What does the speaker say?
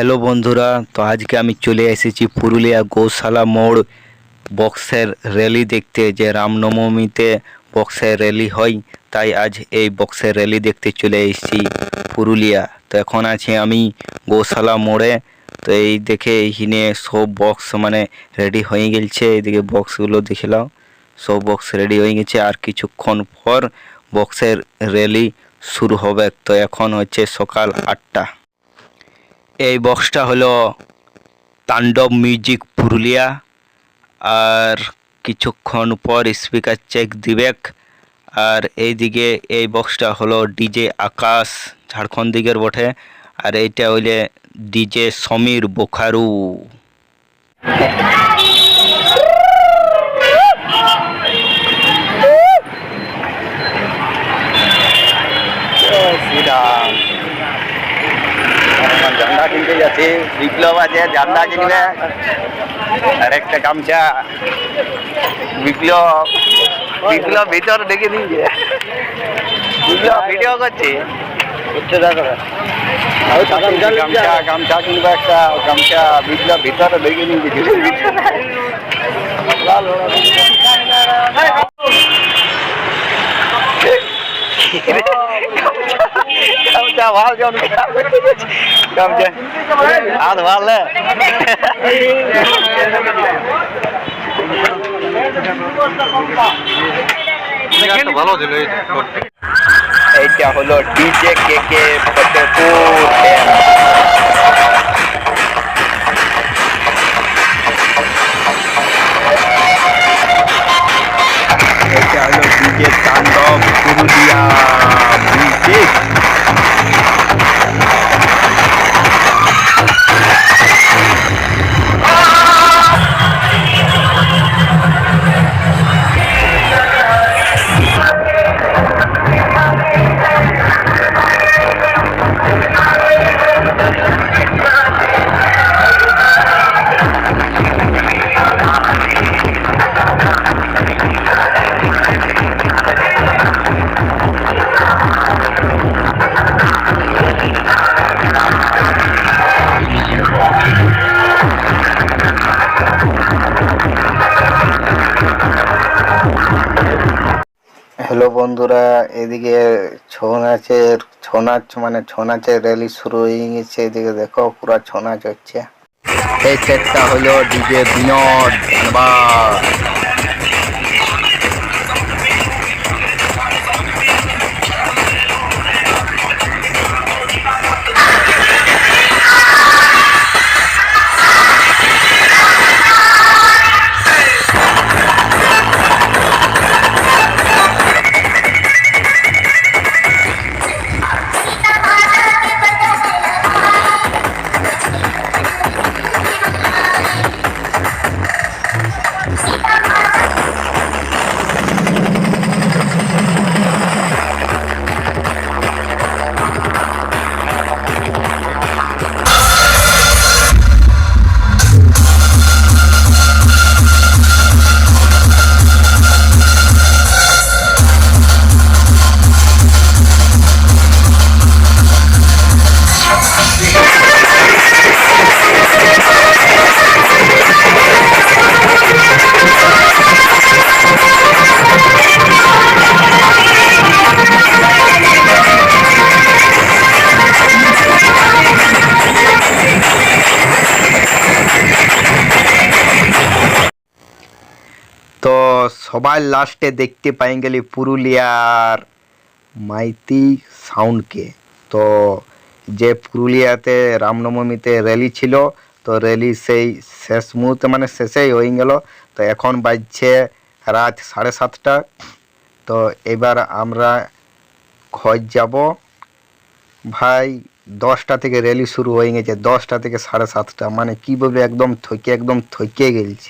Hello বন্ধুরা, তো আজকে আমি চলে এসেছি পুরুলিয়া গৌশালা মোড় বক্সের র্যালি দেখতে। যে রামনবমীতে বক্সের র্যালি হয়, তাই আজ এই বক্সের র্যালি দেখতে চলে এসেছি পুরুলিয়া। তো এখন আছি আমি গৌশালা মোড়ে, তো এই দেখে এইখানে সব বক্স মানে রেডি হয়ে গেছে এইদিকে বক্সগুলো দেখিলাম সব বক্স রেডি হয়ে গেছে। আর কিছুক্ষণ পর বক্সের র্যালি শুরু হবে। তো এখন হচ্ছে সকাল আটটা। এই বক্সটা হলো তাণ্ডব মিউজিক পুরুলিয়া। আর কিছুক্ষণ পর স্পিকার চেক দিবেক আর এই দিকে এই বক্সটা হলো ডিজে আকাশ ঝাড়খণ্ড দিকের বটে। আর এইটা হইলে ডিজে সমীর বোখারু শ্রীরাম আমার কিনতে বিপ্লব আছে ঝান্ডা কিনবে আর একটা গামছা বিপ্লব বিপ্লব ভিতর ডেকে দিয়েছে বিপ্লব ভিডিও করছে গামছা গামছা কিনবে একটা গামছা বিপ্লব ভিতরে ডেকে নিয়ে এইটা হলো DJ K K Fatehpur hello বন্ধুরা, এদিকে ছৌ নাচের ছৌ নাচ মানে ছৌ নাচের র্যালি শুরু হয়ে গেছে। এদিকে দেখো, পুরো ছৌ নাচ হচ্ছে। এই সেটটা হলো ডিজে বিনোদ সবার লাস্টে দেখতে পাই গেলি পুরুলিয়ার মাইতি সাউন্ডকে। তো যে পুরুলিয়াতে রামনবমীতে র্যালি ছিল, তো র্যালি সেই শেষ মুহূর্তে মানে শেষেই হয়ে গেল। তো এখন বাজছে রাত সাড়ে সাতটা। তো এবার আমরা খোঁজ যাব। ভাই, দশটা থেকে র্যালি শুরু হয়ে গেছে, দশটা থেকে সাড়ে সাতটা। মানে কী বলবে, একদম থকে একদম থকে গেলছি।